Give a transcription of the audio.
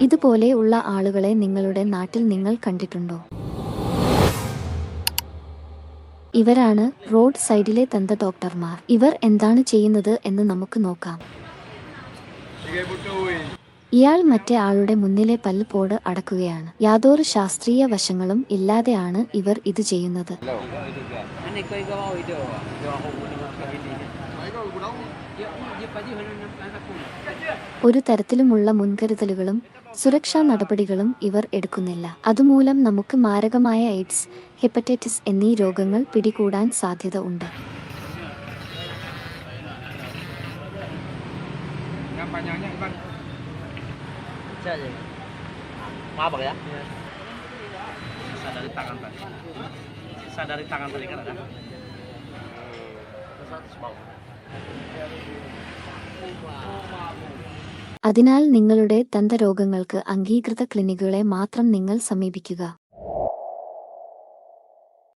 ഇതുപോലെ ഉള്ള ആളുകളെ നിങ്ങളുടെ നാട്ടിൽ നിങ്ങൾ കണ്ടിട്ടുണ്ടോ? ഇവരാണ് റോഡ് സൈഡിലെ തന്ത ഡോക്ടർമാർ. ഇവർ എന്താണ് ചെയ്യുന്നത് എന്ന് നമുക്ക് നോക്കാം. ഇയാൾ മറ്റേ ആളുടെ മുന്നിലെ പല്ലുപോട് അടക്കുകയാണ്. യാതൊരു ശാസ്ത്രീയ വശങ്ങളും ഇല്ലാതെയാണ് ഇവർ ഇത് ചെയ്യുന്നത്. ഒരു തരത്തിലുമുള്ള മുൻകരുതലുകളും സുരക്ഷാ നടപടികളും ഇവർ എടുക്കുന്നില്ല. അതുമൂലം നമുക്ക് മാരകമായ എയ്ഡ്സ് ഹെപ്പറ്റൈറ്റിസ് എന്നീ രോഗങ്ങൾ പിടികൂടാൻ സാധ്യത ഉണ്ട്. Yang panjangnya Ivan. maaf Apa ya? sisa dari tangan tadi sisa dari tangan tadi kan ada അതിനാൽ നിങ്ങളുടെ ദന്തരോഗങ്ങൾക്ക് അംഗീകൃത ക്ലിനിക്കുകളെ മാത്രം നിങ്ങൾ സമീപിക്കുക